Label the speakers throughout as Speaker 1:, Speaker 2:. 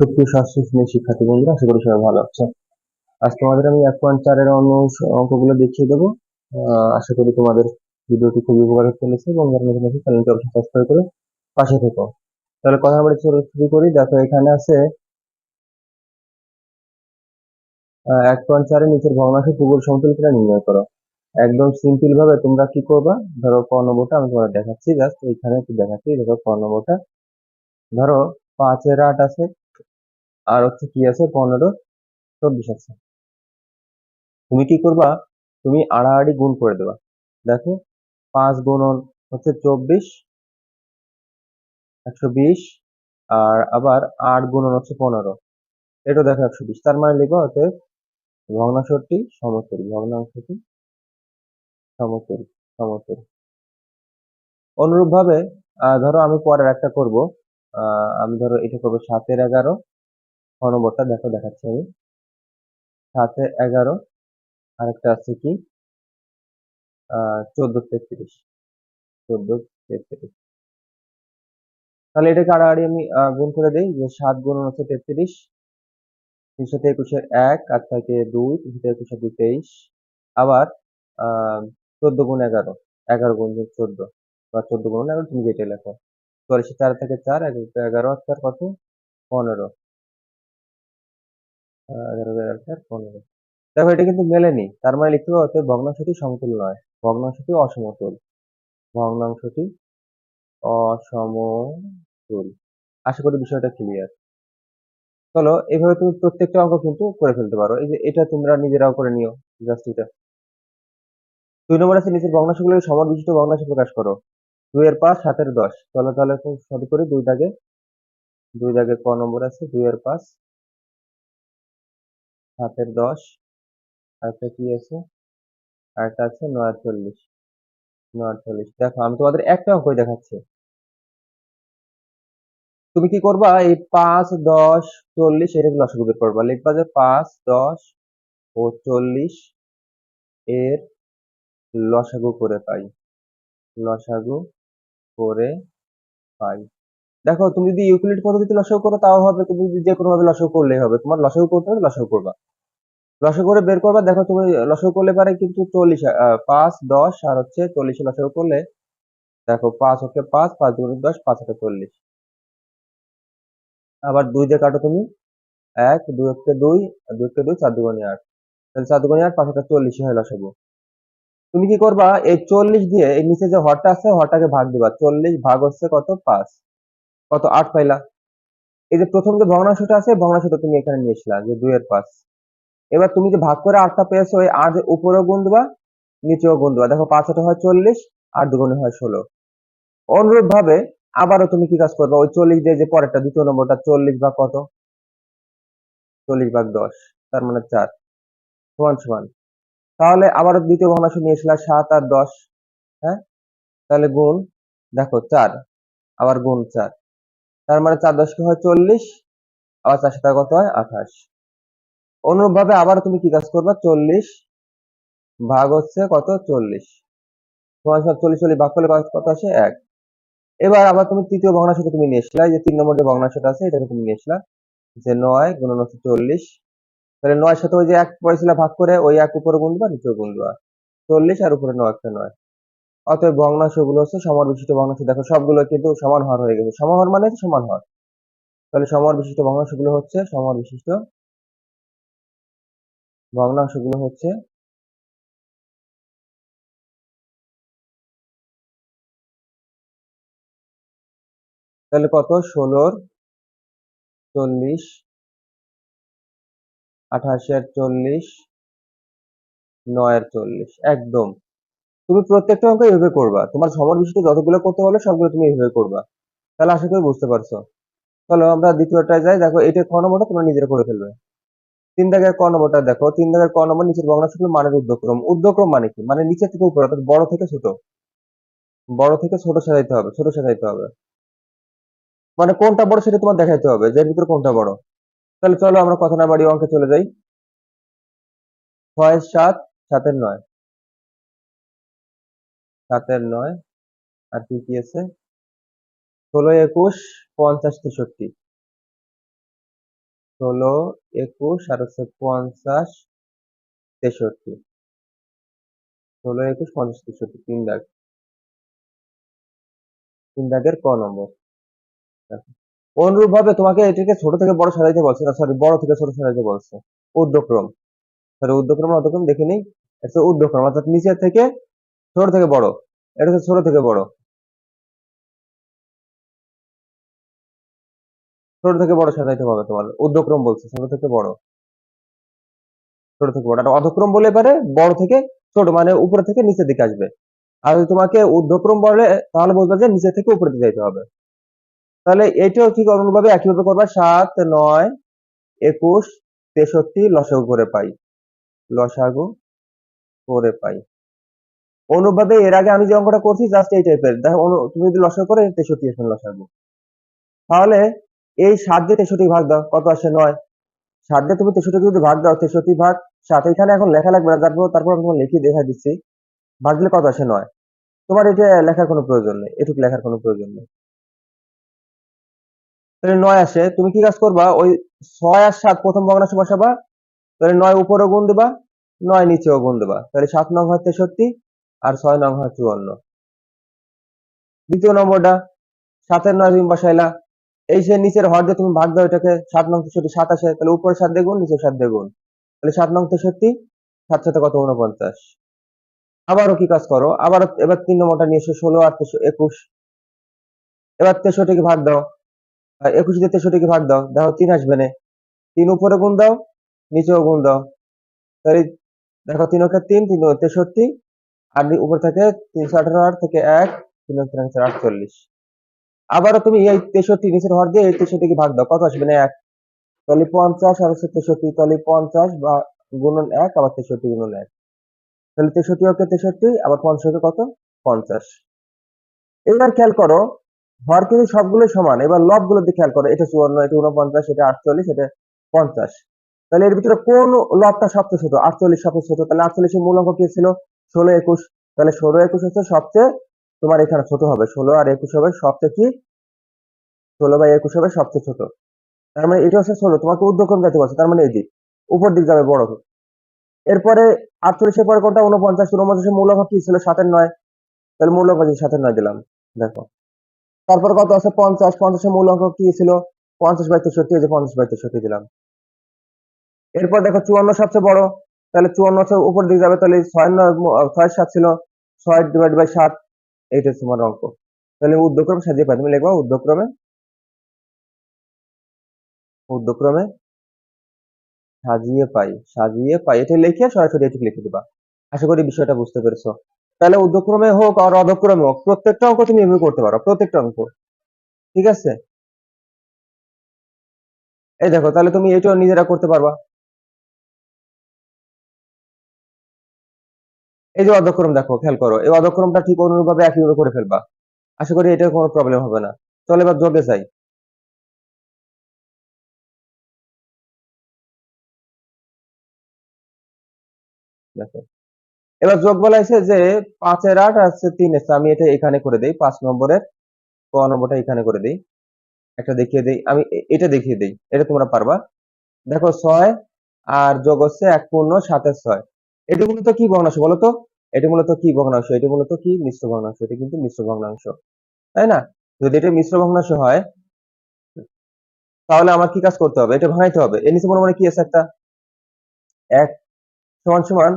Speaker 1: সুপ্রিয় ষষ্ঠ শ্রেণির শিক্ষার্থী বন্ধুরা, আশা করি সবাই ভালো আছো আজ তোমাদের আমি এক পয়েন্ট চারের অন্য অঙ্কগুলো দেখিয়ে দেবো। আশা করি তোমাদের ভিডিওটি খুবই উপকার চলেছে এবং নতুন চ্যানেলটি অবশ্যই সাবস্ক্রাইব করে পাশে থেকো। তাহলে কথা আমরা শুরু করি। দেখো, এখানে আছে এক পয়েন্ট চারের নিচের ভগ্নাংশ ভূগোল সমতুলিতটা নির্ণয় করো। একদম সিম্পল ভাবে তোমরা কি করবা? ধরো ক নম্বরটা আমি তোমাদের দেখাচ্ছি। জাস্ট এখানে একটু দেখাচ্ছি। দেখো ক নম্বরটা ধরো পাঁচের আট আছে। আর হচ্ছে কি আছে? পনেরো, চব্বিশ আছে। তুমি কি করবা? তুমি আড়াআড়ি গুণ করে দেবা। দেখো, পাঁচ গুণন হচ্ছে চব্বিশ, একশো বিশ, আর আবার আট গুণন হচ্ছে পনেরো। এটা দেখো একশো বিশ। তার মানে লিখব অতএব ভগ্নাংশটি সমতল ভগ্নাংশটি সমতল সমতল। অনুরূপভাবে ধরো আমি পরের একটা করব। আমি ধরো এটা করব সাতের এগারো ছ নম্বরটা দেখো, দেখাচ্ছি আমি। সাতে এগারো, আরেকটা আছে কি? চোদ্দ তেত্রিশ চোদ্দ তেত্রিশ। তাহলে এটাকে আড়াআড়ি আমি গুণ করে দিই, যে সাত গুণ হচ্ছে তেত্রিশ। তিনশোতে একুশের এক আর থাকে দুই তিনশোতে একুশে দুই তেইশ। আবার চোদ্দ গুণ এগারো এগারো গুণ চোদ্দ, বা চোদ্দ গুণ এগারো, তুমি যেটা লেখো। চুয়াল্লিশে চার থেকে চার এগারো আর চার কত? পনেরো। দেখো এটা কিন্তু মেলেনি। তার মানে লিখতে হবে ভগ্নাংশটি সমতুল নয়। ভগ্নাংশটি অসমতুল। ভগ্নাংশটি অসমতুল। আশা করি বিষয়টা ক্লিয়ার চলো, এভাবে তুমি প্রত্যেকটা অঙ্ক কিন্তু করে ফেলতে পারো। এই যে এটা তোমরা নিজেরাও করে নিও জাস্ট এটা। দুই নম্বর আছে নিচের ভগ্নাংশগুলোকে সমান বিশিষ্ট ভগ্নাংশ প্রকাশ করো। দুই এর পাঁচ, সাতের দশ। চলো তাহলে সরি করি দুই দাগে দুই দাগে ক নম্বর আছে? দুই এর পাঁচ সাতের দশ আরেকটা কি আছে? আরেকটা আছে নয় চল্লিশ নয় চল্লিশ। দেখো, আমি তোমাদের একটা অঙ্কই দেখাচ্ছি। তুমি কি করবা? এই পাঁচ, দশ, চল্লিশ এটাকে লসাগু বের করবা। লিখবা যে পাঁচ, দশ ও চল্লিশ এর লসাগু করে পাই। লসাগু করে পাই। দেখো, তুমি যদি ইউক্লিড পদ্ধতিতে লসাগু করো, তাও হবে। তুমি যদি যে কোনো ভাবে লসাগু করলেই হবে। তোমার লসাগু করতে হবে লসাগু করবা। লসাগু করে বের করবা, দেখো তুমি লসাগু করলে পারে কিন্তু চল্লিশ পাঁচ, দশ, আর হচ্ছে চল্লিশে লসাগু করলে, দেখো, পাঁচ হচ্ছে পাঁচ পাঁচ দুগুণ দশ, পাঁচ হচ্ছে চল্লিশ। আবার দুই দিয়ে কাটো তুমি, এক, দুই হচ্ছে দুই দুই হচ্ছে দুই, চার দুগুণে আট। তাহলে চার দুগুণে আট, পাঁচ হচ্ছে চল্লিশে হয় লসাগু। তুমি কি করবা, এই চল্লিশ দিয়ে এই নিচে যে হরটা আছে, হরটাকে ভাগ দিবা। চল্লিশ ভাগ হচ্ছে কত? পাঁচ। কত? আট পাইলা। এই যে প্রথম যে ভগ্নাংশটা আছে ভগ্নাংশটা তুমি এখানে নিয়ে আসলা যে দুই এর পাঁচ। এবার তুমি যে ভাগ করে আটটা পেয়েছ, ওই আট উপরেও গুণ দেবা, নিচেও গুণ দেবা। দেখো, পাঁচ হাতে হয় চল্লিশ, আট দুগুণে হয় ষোলো। অনুরূপ ভাবে আবারও তুমি কি কাজ করবে? ওই চল্লিশ দিয়ে যে পরেরটা, দ্বিতীয় নম্বরটা চল্লিশ ভাগ কত? চল্লিশ ভাগ দশ, তার মানে চার। সমান সমান। তাহলে আবারও দ্বিতীয় ভগ্নাংশ নিয়ে সাত আর দশ হ্যাঁ? তাহলে গুণ, দেখো, চার। আবার গুণ, চার। তার মানে চার দশকে হয় চল্লিশ, আবার চার সাথে কত হয়? আঠাশ। অনুরূপ ভাবে আবার তুমি কি কাজ করবে? চল্লিশ ভাগ হচ্ছে কত? চল্লিশ। সমান সমান চল্লিশ চল্লিশ ভাগ করলে কত আসে? এক। এবার আবার তুমি তৃতীয় ভগ্নাংশটা তুমি নিয়ে আসলা যে তিন নম্বর যে ভগ্নাংশটা আছে, এটাকে তুমি নিয়ে আসলা যে নয় গুণন হচ্ছে চল্লিশ। তাহলে নয় সাথে ওই যে এক পয়সা ভাগ করে, ওই এক উপরে গুণ দেবা, নিচেও গুণ দেবা। চল্লিশ আর উপরে নয়, একটা নয়। অতএব ভগ্নাংশগুলো হচ্ছে সমান বিশিষ্ট ভগ্নাংশ। দেখো, সবগুলো কিন্তু সমান হর হয়ে গেছে। সমান হর মানে সমান হর তাহলে সমান বিশিষ্ট ভগ্নাংশগুলো হচ্ছে সমর বিশিষ্ট ভগ্নাংশগুলো হচ্ছে তাহলে কত? ষোলোর চল্লিশ, আঠাশের চল্লিশ নয় আর চল্লিশ। একদম। তুমি প্রত্যেকটা অঙ্ক এইভাবে করবা। তোমার সমর বিশিষ্ট যতগুলো করতে বলে সবগুলো তুমি এইভাবে করবা। তাহলে আশা করি বুঝতে পারছ। চলো আমরা দ্বিতীয়টায় যাই। দেখো, এটা ক নম্বরটা তোমরা নিজেরা করে ফেলবে। তিন দাগের ক নম্বরটা দেখো। তিন দাগের ক নম্বর নিচের ভগ্নাংশগুলো মানের উদ্যক্রম। উদ্যক্রম মানে কি? মানে নিচে থেকে উপরে, অর্থাৎ বড় থেকে ছোট। বড় থেকে ছোট সাজাইতে হবে, ছোট সাজাইতে হবে। মানে কোনটা বড় সেটা তোমার দেখাইতে হবে, যে ভিতরে কোনটা বড়। তাহলে চলো আমরা কথা না বাড়ি অঙ্কে চলে যাই। ছয় সাত, সাতের নয়। সাতের নয়। আর কি কি আছে? ষোলো একুশ, পঞ্চাশ তেষট্টি। ষোলো একুশ আর হচ্ছে পঞ্চাশ তেষট্টি। ষোলো একুশ, পঞ্চাশ তেষট্টি, তিন দাগ। তিন দাগের ক নম্বর। অনুরূপ ভাবে তোমাকে এটাকে ছোট থেকে বড় সাজাইতে বলছে না সরি বড় থেকে ছোট সাজাইতে বলছে। ঊর্ধ্বক্রম। সরি ঊর্ধ্বক্রম অধক্রম দেখে নিই এটা ঊর্ধ্বক্রম, অর্থাৎ নিচের থেকে ছোট থেকে বড়। এটা হচ্ছে ছোট থেকে বড়। ছোট থেকে বড় সাজাইতে হবে তোমার। ঊর্ধ্বক্রম বলছে, ছোট থেকে বড়। ছোট থেকে বড়। অধক্রম বলে পারে বড় থেকে ছোট মানে উপরে থেকে নিচের দিকে আসবে। আর যদি তোমাকে ঊর্ধ্বক্রম বলে, তাহলে বলবে যে নিচে থেকে উপরে দিকে যাইতে হবে। তাহলে এটাও ঠিক অনুভাবে একইভাবে করবা। সাত, নয়, একুশ, তেষট্টি, লসাগু করে পাই। লসাগু করে পাই। অনুভাবে এর আগে আমি যে অঙ্কটা করছি জাস্ট এই টাইপের দেখো তুমি যদি লসাগু করে, তেষট্টি আসবে লসাগু। তাহলে এই সাত দিয়ে তেষট্টি ভাগ দাও, কত আসে নয়? সাত দিয়ে তুমি তেষট্টি যদি ভাগ দাও, তেষট্টি ভাগ সাত এখানে এখন লেখা লাগবে না। তারপর তারপর আমি তোমার লিখে দেখা দিচ্ছি। ভাগ দিলে কত আসে নয়? তোমার এটা লেখার কোনো প্রয়োজন নেই, এটুকু লেখার কোনো প্রয়োজন নেই। তাহলে নয় আসে। তুমি কি কাজ করবা? ওই ছয় আর সাত প্রথম ভগ্নাংশ বসাবা। তাহলে নয় উপরেও গুণ দেবা, নয় নিচেও গুণ দেবা। তাহলে সাত নং হয় তেষট্টি আর ছয় নং হয় চুয়ান্ন। দ্বিতীয় নম্বরটা, সাতের নয় তুমি বসাইলা এই যে নিচের হর তুমি ভাগ দাও এটাকে, সাত নং তেষট্টি সাত আসে, তাহলে উপরে সাত দিয়ে গুণ নিচে সাত গুণ তাহলে সাত নং তেষট্টি সাত সাথে কত? উনপঞ্চাশ আবারও কি কাজ করো? আবার এবার তিন নম্বরটা নিয়ে এসো, ষোলো আর একুশ। এবার তেষট্টিকে ভাগ দাও। একুশ দিয়ে তেষট্টিকে ভাগ দাও, দেখো তিন আসবে না। তিন উপরে গুণ দাও, নিচেও গুণ দাও। তাহলে দেখো তিন ওকে তিন তিন তেষট্টি আর উপর থেকে তিনশো আঠারো আর থেকে এক তিন ওকে আটচল্লিশ। আবারও তুমি এই তেষট্টি নিচের হর দিয়ে এই তেষট্টিকে ভাগ দাও, কত আসবে না এক? তাহলে পঞ্চাশ আর হচ্ছে তেষট্টি, তাহলে পঞ্চাশ বা গুণন এক, আবার তেষট্টি গুণন এক। তাহলে তেষট্টি ওকে তেষট্টি, আবার পঞ্চাশকে কত? পঞ্চাশ। এবার খেয়াল করো, হর কিন্তু সবগুলোই সমান, এবার লবগুলো দিয়ে খেয়াল করো, এটা চুয়ান্ন, এটা উনপঞ্চাশ এটা আটচল্লিশ, এটা পঞ্চাশ। তাহলে এর ভিতরে কোন লবটা সবচেয়ে ছোট? আটচল্লিশ সবচেয়ে ছোট, তাহলে আটচল্লিশের মূল অঙ্ক কি ছিল? ষোলো একুশ, তাহলে ষোলো একুশ হচ্ছে সবচেয়ে তোমার এখানে ছোট হবে। ষোলো আর একুশ হবে সবচেয়ে কি? ষোলো বাই একুশ হবে সবচেয়ে ছোট। তার মানে এটা হচ্ছে ষোলো, তোমাকে উদ্যক্রম যেতে বলছে তার মানে এই দিক উপর দিক যাবে বড়। এরপরে আটচল্লিশের পরে কোনটা উনপঞ্চাশ উনপঞ্চাশের মূল অঙ্ক কি ছিল? সাতের নয়। তাহলে মূল অঙ্ক সাতের নয় দিলাম। দেখো। তারপর কত আছে? পঞ্চাশ, পঞ্চাশের মূল অঙ্ক কি ছিল? পঞ্চাশ বাই তেষট্টি, এই যে পঞ্চাশ বাই তেষট্টি দিলাম। এরপর দেখো চুয়ান্ন সবচেয়ে বড়। তাহলে চুয়ান্ন হচ্ছে উপর দিকে যাবে, তাহলে ছয় ছয় সাত ছিল, ছয় ডিভাইড বাই সাত, এইটা হচ্ছে তোমার অঙ্ক। তাহলে উদ্যক্রম সাজিয়ে পাই, তুমি লিখবা উদ্যক্রমে উদ্যক্রমে সাজিয়ে পাই সাজিয়ে পাই, এটা লিখে সরাসরি এটুকু লিখে দিবা। আশা করি বিষয়টা বুঝতে পেরেছ। তাহলে উদ্যক্রমে হোক আর অধক্রমে হোক, প্রত্যেকটা অঙ্ক তুমি এভাবে করতে পারো, প্রত্যেকটা অঙ্ক। ঠিক আছে? এই দেখো, তাহলে তুমি এটাও নিজেরা করতে পারবা। এই যে অধক্রম দেখো, খেয়াল করো, এই অধক্রমটা ঠিক অনুরূপভাবে একইভাবে করে ফেলবা। আশা করি এটা কোনো প্রবলেম হবে না। চলো এবার যোগে যাই। দেখো, এবার যোগ বলা হয়েছে যে পাঁচের আট আছে তিন এসছে আমি এটা এখানে করে দেই, পাঁচ নম্বরের ক নম্বরটা এখানে করে দেই। একটা দেখিয়ে দেই, আমি এটা দেখিয়ে দিই, এটা তোমরা পারবা। দেখো ছয় আর যোগ হচ্ছে এক পূর্ণ সাতের ছয়। এটা মূলত কি ভগ্নাংশ বলো তো এটা মূলত কি ভগ্নাংশ? এটা মূলত কি? মিশ্র ভগ্নাংশ। এটা কিন্তু মিশ্র ভগ্নাংশ। তাই না? যদি এটা মিশ্র ভগ্নাংশ হয়, তাহলে আমার কি কাজ করতে হবে? এটা ভাঙাইতে হবে। এর নিচে মনে মনে কি আছে একটা? এক সমান সমান,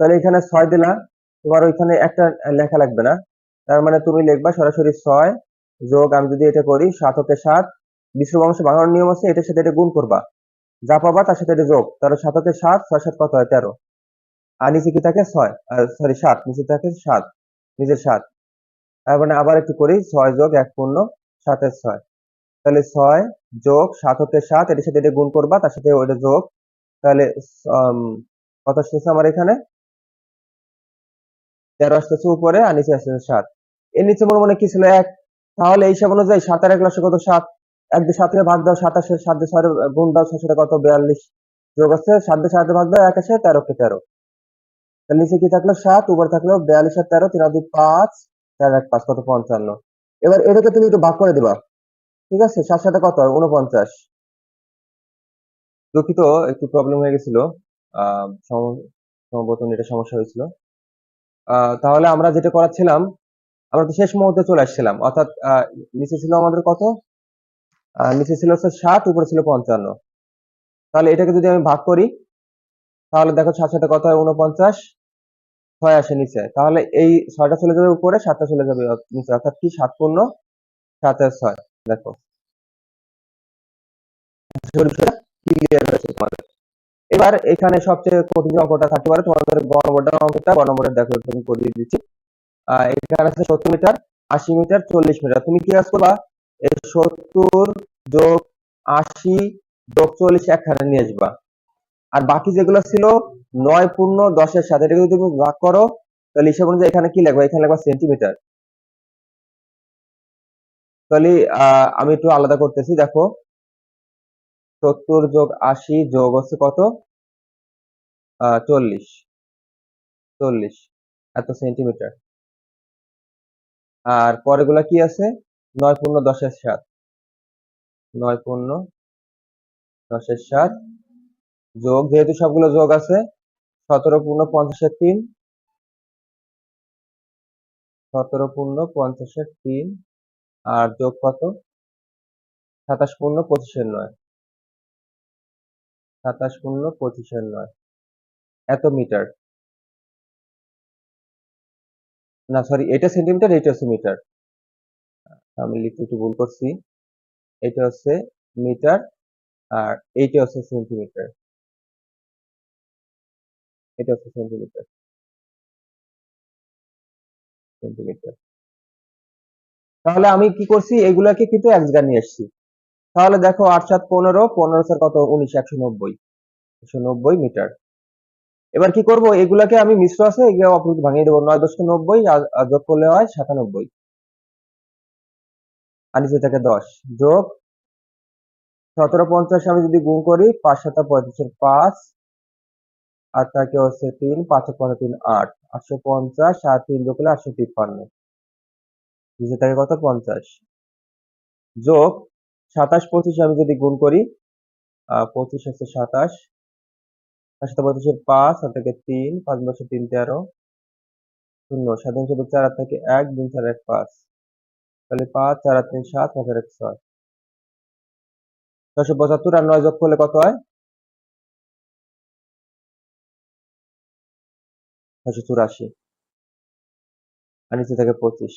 Speaker 1: তাহলে এখানে ছয় দিলা। তোমার ওইখানে একটা লেখা লাগবে না। তার মানে তুমি লিখবা সরাসরি ছয় যোগ আমি যদি এটা করি সাতকে সাত। মিশ্র ভগ্নাংশ ভাঙানোর নিয়ম আছে, এটার সাথে এটা গুণ করবা। যা পাবা তার সাথে এটা যোগ। তাহলে সাতকে সাত, ছয় সাত কত হয়? তেরো। আর নিচে কি থাকে? ছয়। সরি সাত। নিচে থাকে সাত। নিচের সাত। তার মানে আবার একটু করি, ছয় যোগ এক পূর্ণ, সাতের ছয়। তাহলে ছয় যোগ সাত হতে সাত, এটার সাথে এটা গুণ করবা, তার সাথে ওইটা যোগ, তাহলে কত আসতেছে আমার এখানে? তেরো আসতেছে উপরে আর নিচে আসতেছে সাত। এর নিচে মনে মনে কি ছিল? এক। তাহলে এই হিসাব অনুযায়ী সাত আর এক লক্ষ কত? সাত। এক দিয়ে সাত ভাগ দাও সাতাশে সাত দিয়ে ছয় গুণ দাও, ছয় কত? বিয়াল্লিশ। যোগ আছে, সাত দিয়ে সাত ভাগ দাও, এক আছে তেরো কে তেরো। তাহলে নিচে কি থাকল? সাত, উপর থাকল বিয়াল্লিশ আর তেরো, তিন দুই, পাঁচ, চার এক পাঁচ, কত? পঞ্চান্ন। এবার এটাকে তুমি একটু ভাগ করে দিবা। ঠিক আছে? সাত সাথে কত? হয় উনপঞ্চাশ দুঃখিত, একটু প্রবলেম হয়ে গেছিল। সম্ভবত এটা সমস্যা হয়েছিল। তাহলে আমরা যেটা করাচ্ছিলাম, আমরা তো শেষ মুহূর্তে চলে আসছিলাম। অর্থাৎ নিচে ছিল আমাদের কত? নিচে ছিল হচ্ছে ষাট উপরে ছিল পঞ্চান্ন। তাহলে এটাকে যদি আমি ভাগ করি, তাহলে দেখো সাত সাথে কত হয়? উনপঞ্চাশ ছয় আসে নিচে। তাহলে এই ছয়টা চলে যাবে উপরে, সাতটা চলে যাবে নিচে। অর্থাৎ কি? সাত পূর্ণ সাতের ছয়। দেখো। এবার এখানে সবচেয়ে কঠিন অঙ্কটা থাকতে পারে। তোমাদের গণবোর্ডের অঙ্কটা গণবোর্ডের দেখো তুমি করিয়ে দিচ্ছি। এখানে আছে সত্তর মিটার, আশি মিটার, চল্লিশ মিটার। তুমি কি কাজ করবা? সত্তর যোগ আশি যোগ চল্লিশ একখানে নিয়ে আসবা। আর বাকি যেগুলো ছিল নয় পূর্ণ দশের সাথে, এটা যদি তুমি ভাগ করো, তাহলে হিসাব অনুযায়ী এখানে কি লিখবা এখানে লিখবা সেন্টিমিটার তাহলে আমি একটু আলাদা করতেছি, দেখো। সত্তর যোগ আশি যোগ হচ্ছে কত? চল্লিশ। চল্লিশ, এত সেন্টিমিটার আর পরেগুলা কি আছে? নয় পূর্ণ দশের সাত। নয় পূর্ণ দশের সাত। যোগ, যেহেতু সবগুলো যোগ আছে, সতেরো পূর্ণ পঞ্চাশের তিন। সতেরো পূর্ণ পঞ্চাশের তিন। আর যোগ কত? সাতাশ পূর্ণ পঁচিশের নয়। সাতাশ পূর্ণ পঁচিশের নয়। এত মিটার। না সরি এটা সেন্টিমিটার, এটা হচ্ছে মিটার। আমি লিখতে একটু ভুল করছি। এটা হচ্ছে মিটার আর এইটা হচ্ছে সেন্টিমিটার। এটা হচ্ছে সেন্টিমিটার সেন্টিমিটার তাহলে আমি কি করছি? এগুলাকে কিন্তু এক জায়গায় নিয়ে এসেছি তাহলে দেখো আট সাত পনেরো পনেরো স্যার কত? উনিশ, একশো নব্বই। একশো নব্বই মিটার। এবার কি করব? এগুলাকে আমি মিশ্র আছে এগুলো অপরূপ ভাঙিয়ে দেবো। নয় দশকে নব্বই যোগ করলে হয় সাতানব্বই। আর নিচে থেকে দশ। যোগ সতেরো পঞ্চাশ আমি যদি গুণ করি, পাঁচ সাতা পঁয়ত্রিশের পাঁচ। আর তাকে হচ্ছে তিন, পাঁচ পনেরো, তিন, আট। আটশো পঞ্চাশ আর তিন করলে আটশো তিপ্পান্ন। নিচে থাকে কত? পঞ্চাশ। যোগ সাতাশ, পঁচিশ আমি যদি গুণ করি পঁচিশ হচ্ছে সাতাশ। পাঁচ সাথে পঁচিশের পাঁচ, আর থেকে তিন, পাঁচ বছর তিন, তেরো। শূন্য। সাধারণ চোদ্দ চার আর থেকে এক, দুই চার এক, পাঁচ। তাহলে পাঁচ, চার আর তিন, সাত, পাঁচ আর এক, ছয়। ছয়শো পঁচাত্তর আর নয় যোগ করলে কত হয়? ছয়শো চুরাশি আর নিচে থাকে পঁচিশ।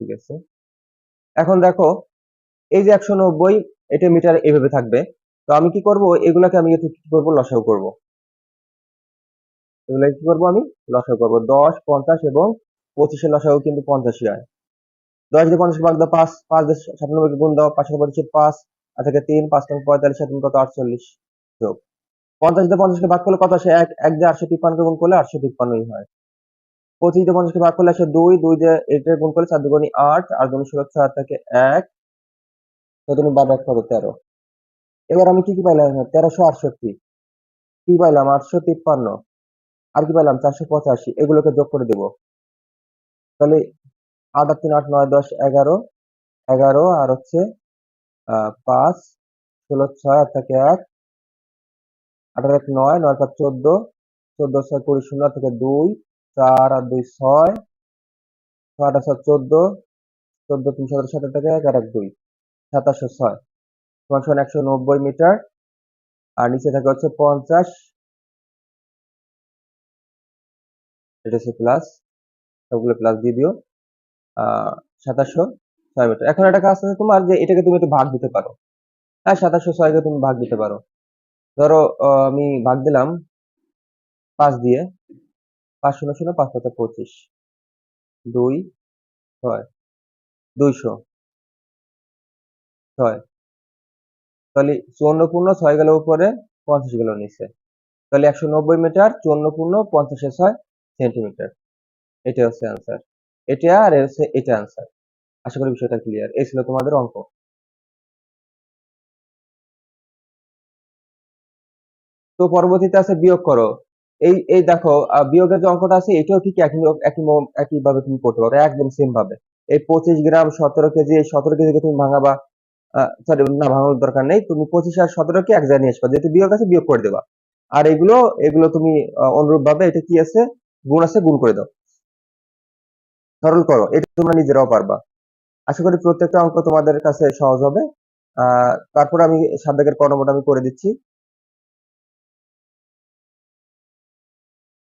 Speaker 1: ঠিক আছে। এখন দেখো, এই যে একশো নব্বই, এটা মিটার এভাবে থাকবে। তো আমি কি করব? এগুলাকে আমি একটু কি করব? লসাগু করব। এগুলা কি করব আমি? লসাগু করব। দশ, পঞ্চাশ এবং পঁচিশের লসাগু কিন্তু পঞ্চাশই হয়। দশ দিয়ে পঞ্চাশ ভাগ দাও, পাঁচ পাঁচ দিয়ে সাতানব্বই গুণ দাও পাঁচশো পঁচিশের পাঁচ থেকে তিন, পাঁচ তিন পঁয়তাল্লিশ তিন কত? আটচল্লিশ যোগ। পঞ্চাশ দিয়ে পঞ্চাশকে ভাগ করলে কত আসে? এক এক দিয়ে আটশো তিপ্পান্ন গুণ করলে আটশো তিপ্পান্নই হয়। পঁচিশ দিয়ে পঞ্চাশকে ভাগ করলে আসে দুই দুই দিয়ে এটা গুণ করলে চার দুগুণি আট, আর দুগুণ ষোলো ছয় থেকে এক। তুমি বাদ এক কত তেরো। এবার আমি কি কি পাইলাম তেরোশো আটষট্টি। কি পাইলাম? আটশো তিপ্পান্ন। আর কি পাইলাম? চারশো পঁচাশি। এগুলোকে যোগ করে দেব। তাহলে আট আট তিন আট নয় দশ এগারো। এগারো আর হচ্ছে পাঁচ, ষোলো, ছয় আর থেকে এক, আঠারো, এক, নয় নয়, পাঁচ, চোদ্দ চোদ্দ, ছয়, কুড়ি, শূন্য থেকে দুই, চার আর দুই, ছয় ছয় আর চোদ্দ চোদ্দ, তিন সতেরো সাত থেকে এক আর এক, দুই সাতাশশো ছয় সমান একশো নব্বই মিটার। আর নিচে থাকে হচ্ছে পঞ্চাশ। এটা হচ্ছে প্লাস সবগুলো প্লাস দিয়ে দিও। সাতাশশো ছয় মিটার এখন একটা কাজ আছে তোমার যে এটাকে তুমি একটু ভাগ দিতে পারো। হ্যাঁ সাতাশশো ছয়কে তুমি ভাগ দিতে পারো। ধরো আমি ভাগ দিলাম পাঁচ দিয়ে। পাঁচ শূন্য শূন্য, পাঁচ পাঁচ পঁচিশ। দুই, ছয়। দুইশো। ছয়। তাহলে চুয়ান্ন ছয় গেল উপরে, পঞ্চাশ গেল নিচে। তাহলে একশো নব্বই মিটার চুয়ান্ন পঞ্চাশে ছয় সেন্টিমিটার এটা হচ্ছে অ্যান্সার এটা আর হচ্ছে, এটা অ্যান্সার আশা করি বিষয়টা ক্লিয়ার এই ছিল তোমাদের অঙ্ক। তো পরবর্তীতে আছে বিয়োগ করো। এই এই দেখো বিয়োগের যে অঙ্কটা আছে, এটাও ঠিক একই একই একই ভাবে তুমি করতে পারো, একদম সেম ভাবে। এই পঁচিশ গ্রাম সতেরো কেজি, এই সতেরো কেজিকে তুমি ভাঙাবা সরি না, ভাঙানোর দরকার নেই। তুমি পঁচিশ আর সতেরোকে এক জায়গায় নিয়ে আসবা। যেহেতু বিয়োগ আছে, বিয়োগ করে দেবা। আর এগুলো এগুলো তুমি অনুরূপ ভাবে এটা কি আছে? গুণ আছে, গুণ করে দাও। সরল করো, এটা তোমরা নিজেরাও পারবা। আশা করি প্রত্যেকটা অঙ্ক তোমাদের কাছে সহজ হবে। তারপর আমি সাত দাগের আমি করে দিচ্ছি।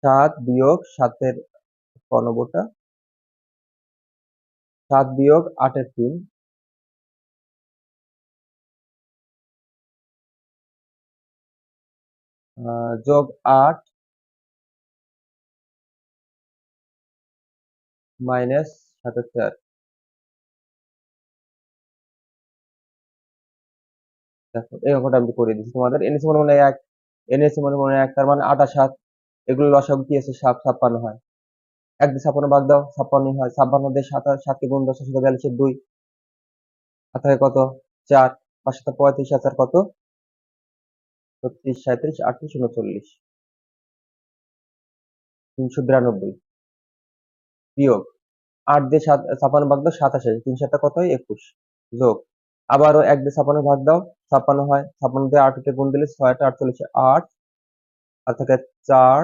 Speaker 1: সাত বিয়োগ সাতের ক সাত বিয়োগ আটের তিন। যোগ আট মাইনাস সাতের চার। দেখো এই আমি করে দিচ্ছি তোমাদের এনেছি মনে মনে এক এনেছি মনে মনে এক, তার মানে সাত এগুলো লসাগু কি আছে? ছাপ্পান্ন হয়। এক দিয়ে ছাপ্পান্ন ভাগ দাও হয়। ছাপ্পান্ন দিয়ে সাত, সাতকে গুণ দশ সাথে দুই। আর থাকে কত? চার। পাঁচ সাথে পঁয়ত্রিশ কত? ছত্রিশ সাঁত্রিশ আটত্রিশ, উনচল্লিশ। তিনশো বিরানব্বই। বিয়োগ। আট দিয়ে সাত, ছাপ্পান্ন ভাগ দাও, সাতাশ। তিন সাতটা কত একুশ। যোগ। আবারও এক দিয়ে ছাপ্পান্ন ভাগ দাও ছাপ্পান্ন হয়, ছাপ্পান্ন দিয়ে আটকে গুণ দিলে ছয়টা আটচল্লিশে আট। আর থাকে চার,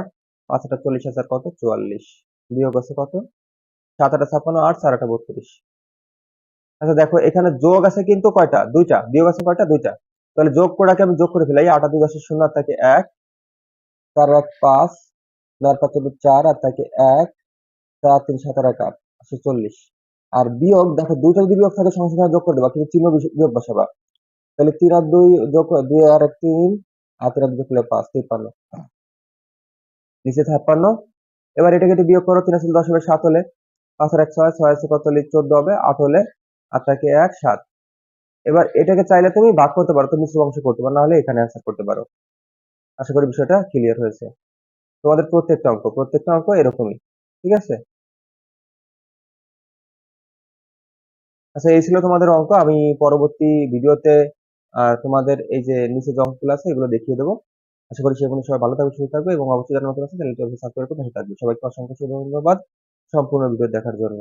Speaker 1: পাঁচ, আটা চল্লিশ হাজার কত? চুয়াল্লিশ। বিয়োগ আছে কত? সাত, আটা ছাপ্পান্ন, আট, চার, আটা বত্রিশ। আচ্ছা দেখো, এখানে যোগ আছে কিন্তু কয়টা? দুইটা। বিয়োগ আছে কয়টা? দুইটা। তাহলে যোগ করাকে আমি যোগ করে ফেলাই আটা দুই দশের শূন্য, আর থাকে এক। চার, এক, পাঁচ। নয় পাঁচ চার, আর থাকে এক। চার, তিন, সাত আর এক আট একশো চল্লিশ। আর বিয়োগ, দেখো, দুইটা যদি বিয়োগ থাকে সঙ্গে যোগ করে দেবা। কিন্তু চিহ্ন বিয়োগ বসাবা। তাহলে তিন আর দুই যোগ দুই আর এক তিন, আর তিন যোগ পাঁচ, তিপ্পান্ন। নিচে ছাপ্পান্ন। এবার এটাকে একটু বিয়োগ করো, তিন দশ হবে, সাত হলে পাঁচ আর এক ছয় ছয় কত হলে? চোদ্দ হবে, আট হলে আট থাকে এক, সাত। এবার এটাকে চাইলে তুমি ভাগ করতে পারো, তুমি মিশ্র অংশ করতে পারো নাহলে এখানে অ্যান্সার করতে পারো। আশা করি বিষয়টা ক্লিয়ার হয়েছে। তোমাদের প্রত্যেকটা অঙ্ক প্রত্যেকটা অঙ্ক এরকমই, ঠিক আছে? আচ্ছা এই ছিল তোমাদের অঙ্ক, আমি পরবর্তী ভিডিওতে আহ, তোমাদের এই যে নিচে যে আছে এগুলো দেখিয়ে দেবো। আশা করি সেগুলো সবাই ভালো থাকবে সুস্থ থাকবে এবং অবশ্যই যারা নতুন আছে সাবস্ক্রাইব থাকবে। সবাইকে অসংখ্য ধন্যবাদ। সম্পূর্ণ ভিডিও দেখার জন্য।